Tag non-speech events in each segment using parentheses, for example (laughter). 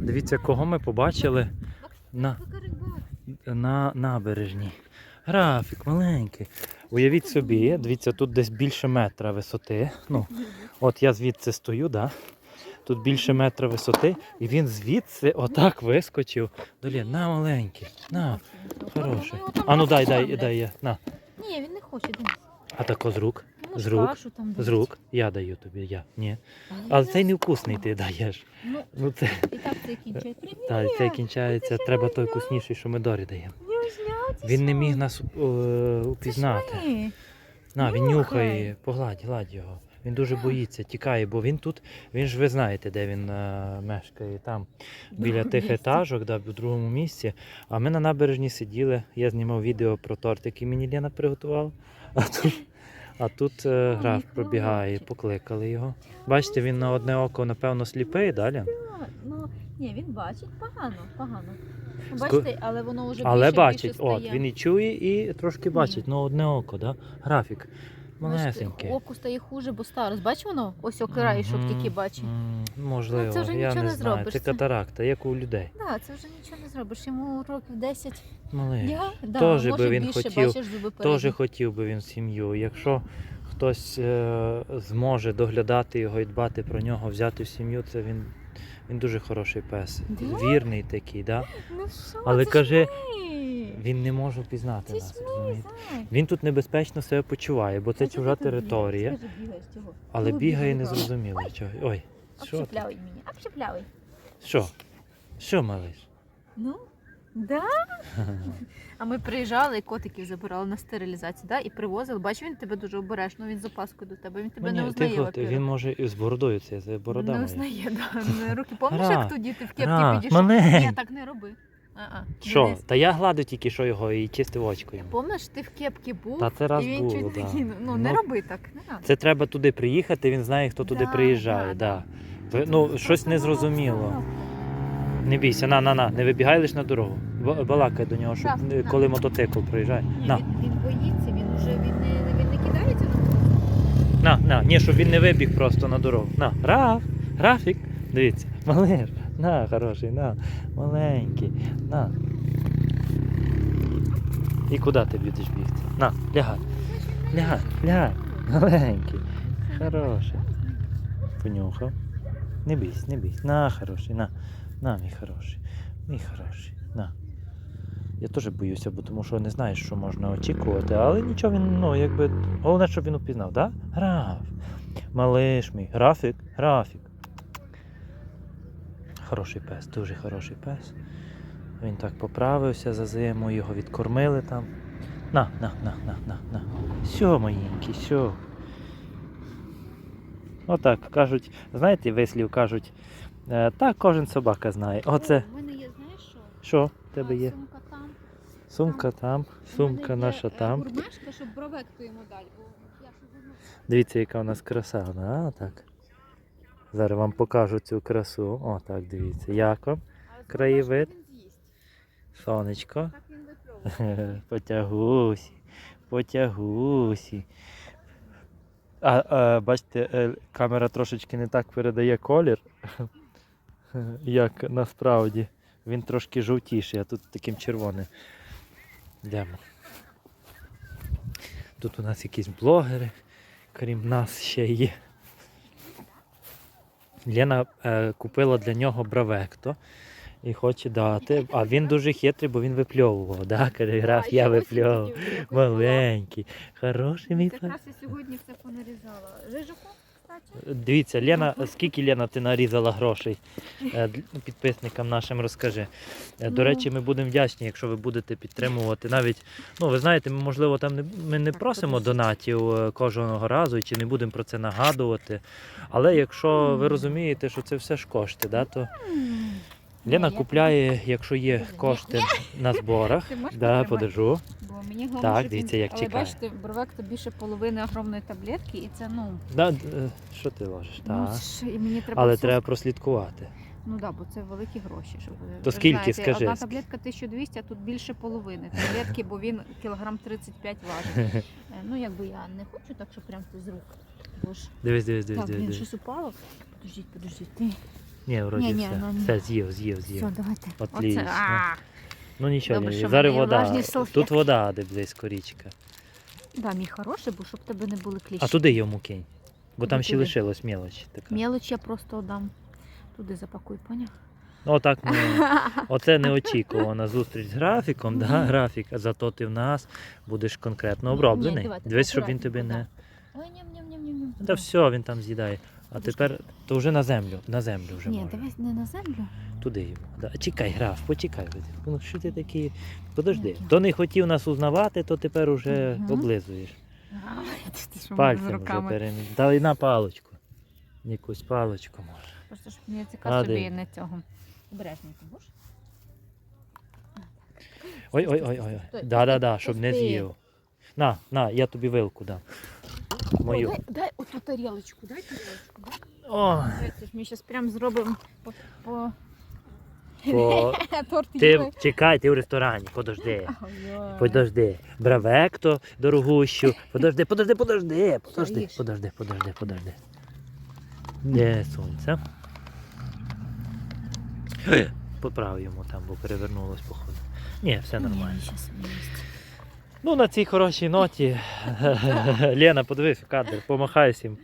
Дивіться, кого ми побачили на, на набережній. Графік маленький. Уявіть собі, дивіться, тут десь більше метра висоти. Ну, от я звідси стою, да? тут більше метра висоти, і він звідси отак вискочив. Долі, на маленький. На, хороший. А ну дай, дай, дай я. На. Ні, він не хоче. А тако з рук. З рук, кашу там З рук. Я даю тобі, я. Ні. Але Але цей не невкусний ти даєш. Ну, Ну це і так це кінчає. Привіт, та, кінчається. Треба той вкусніший, що ми Дорі даємо. Він не міг нас е, упізнати. На, він нюхає, погладь, гладь його. Він дуже боїться, тікає, бо він тут, він ж ви знаєте, де він е, мешкає, там (laughs) біля тих етажок, да, в другому місці. А ми на набережні сиділи. Я знімав відео про торт, який мені Лена приготувала. А тут, а тут е, граф пробігає, покликали його. Бачите, він на одне око, напевно, сліпий далі. Ну, ні, він бачить погано, погано. Ну, Ско- Бачите, але воно вже Але бачить, більше от стає. він і чує, і трошки бачить, ну одне око, да? графік. Бачите, Малесенький. Око стає хуже, бо старость. Бач воно? Ось окраєшок Мгм, тільки бачить. м, Можливо, це вже я нічого не знаю. зробиш, Це катаракта, як у людей. Так, це вже нічого не зробиш. Йому років 10. Малий. Да, Теж би він більше, хотів- бачиш, зуби хотів би він сім'ю. Якщо хтось е, зможе доглядати його і дбати про нього, взяти в сім'ю, це він, він дуже хороший пес. Да? Вірний такий, да? Ну Але це каже, ж. Він не може впізнати Це ж нас. ми, розумієте? Він тут небезпечно себе почуває, бо це чужа територія, але бігає незрозуміло. Чого. Ой, що? ти? Общепляй мені, общепляй. Що? Що, малиш? Ну, да. А ми приїжджали і котиків забирали на стерилізацію, да? і привозили. Бачиш, він тебе дуже обережно, він з опаскою до тебе. Він тебе не узнає. тихо, во-первых. він може і з бородою це, це борода не моя. узнає, да. руки. Пам'ятаєш, як тоді ти в кепці підійшов? маленький. Ні, так не роби. А-а, Що? Денис. Та я гладив тільки що його і чистив очко йому. Помниш, ти в кепці був, Та це раз і він було, чуть не да. кинув. Ну, не Ну, роби так, не надо. Це треба туди приїхати, він знає, хто туди Да, приїжджає. да, Да. Ви- Ну, щось незрозуміло. Не бійся, на, на, на, не вибігай лиш на дорогу. Ба- Балакай до нього, щоб Так, е, на. коли мотоцикл приїжджає. Ні, На, він, він боїться, він вже він не, він не кидається на на, на, ні, щоб він не вибіг просто на дорогу. На, Раф, графік, дивіться, малиш, (laughs) на, хороший, на, маленький, на. І куди ти будеш бігти? На, лягай, лягай, лягай, маленький, хороший. Понюхав. Не бійся, не бійся. На, хороший, на. На, мій хороший. Мій хороший. На. Я теж боюся, бо тому що не знаєш, що можна очікувати, але нічого він, ну, якби. Головне, щоб він упізнав, так? Да? Граф. Малиш мій. Графік, графік. Хороший пес, дуже хороший пес. Він так поправився за зиму, його відкормили там. На, на, на, на, на, на. Сьо, маленький, сьо. Отак кажуть, знаєте, вислів кажуть, е, так кожен собака знає. Оце, У мене є, знаєш що? що в тебе є? Сумка там. Сумка там, сумка наша е, там. Гурмешка, щоб бровекту йому ж Дивіться, яка у нас краса, вона, а, так. Зараз вам покажу цю красу. О, так, дивіться. Як вам? Краєвид. Сонечко. Потягусі, (laughs) потягусі. А, а бачите, е, камера трошечки не так передає колір, (laughs) як насправді. Він трошки жовтіший, а тут таким червоним. Йдемо. Тут у нас якісь блогери, крім нас ще є. Лена е, купила для нього бравекто і хоче дати. А він дуже хитрий, бо він випльовував. Да? Каже, граф, я випльовував. Маленький, хороший мій я сьогодні все понарізала. Кстати. Дивіться, Лена, скільки Лена ти нарізала грошей Е, підписникам нашим розкажи. Е, До Ну. речі, ми будемо вдячні, якщо ви будете підтримувати. Навіть, ну ви знаєте, ми, можливо, там не ми не просимо донатів е, кожного разу, чи не будемо про це нагадувати. Але якщо ви розумієте, що це все ж кошти, да, то Лена купляє, якщо є кошти на зборах. Да, подержу. Бо мені головне, Так, щоб дивіться, він... як Але чекає. бачите, бровекто більше половини огромної таблетки, і це, ну, Да, е, що ти ложиш? ну Так. ж, і мені треба Але треба прослідкувати. Ну так, да, бо це великі гроші. Щоб ви- То ви скільки, знаєте, скажи, Одна таблетка 1200, а тут більше половини таблетки, бо він кілограм 35 важить. (laughs) Е, Ну якби я не хочу так, що прям з рук. Бо ж Дивись, дивись, дивись, так, дивись. блін, дивись. щось упало. Подождіть, подождіть. Ти. Ні, вроді Ні, ні, все. ну, ні. Все, з'їв, з'їв, з'їв. Все, давайте. Отлично. Оце, а, Ну нічого, Добре, ні, що в зараз мене є вода. влажні салфетки. Тут вода, де близько річка. Да, мій хороший, бо щоб тебе не були кліщі. А туди йому кинь. Бо там ще туди? лишилось мелочі така. Мелоч я просто дам. Туди запакуй, поняв? Ну, Отак ми. (laughs) Оце неочікувана зустріч з графіком, да, Мгм. графік, а зато ти в нас будеш конкретно Ні, оброблений. ні, давайте, Дивись, щоб він акуратненько, тебе не. Ой, ням ням ням ням ням Та все, він там з'їдає. А тепер то вже на землю, на землю вже Ні, може. давай не на землю. Туди йому. Да. Чекай, граф, почекай. Ну що ти такий? Подожди. Як я? То не хотів нас узнавати, то тепер уже Мгм. облизуєш. Пальцем вже переміг. Дай на паличку. Якусь паличку може. Просто ж мені цікаво собі не цього. Обережненько, будеш? Ой, ой, ой, ой. Стой, Да, да, да, щоб не з'їв. На, на, я тобі вилку дам. Мою. Дай, дай оту тарілочку, дай тарілочку. Дай. О, Ми зараз прям зробимо по, по... (laughs) торт ти чекай, ти в ресторані, подожди. Ой. Подожди. Бравекто дорогущу. Подожди, подожди, подожди. Подожди, подожди, подожди, подожди. Де сонце? Е, Поправ йому там, бо перевернулось походу. Ні, все нормально. Ну, на цій хорошій ноті. (laughs) Лена, подивись в кадр, помахай всім.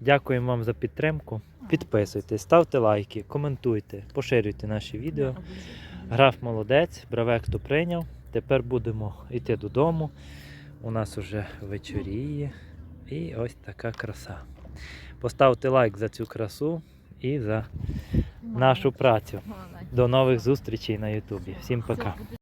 Дякуємо вам за підтримку. Підписуйтесь, ставте лайки, коментуйте, поширюйте наші відео. Граф молодець, бравекто прийняв. Тепер будемо йти додому. У нас уже вечоріє. І ось така краса. Поставте лайк за цю красу і за нашу працю. До нових зустрічей на Ютубі. Всім пока.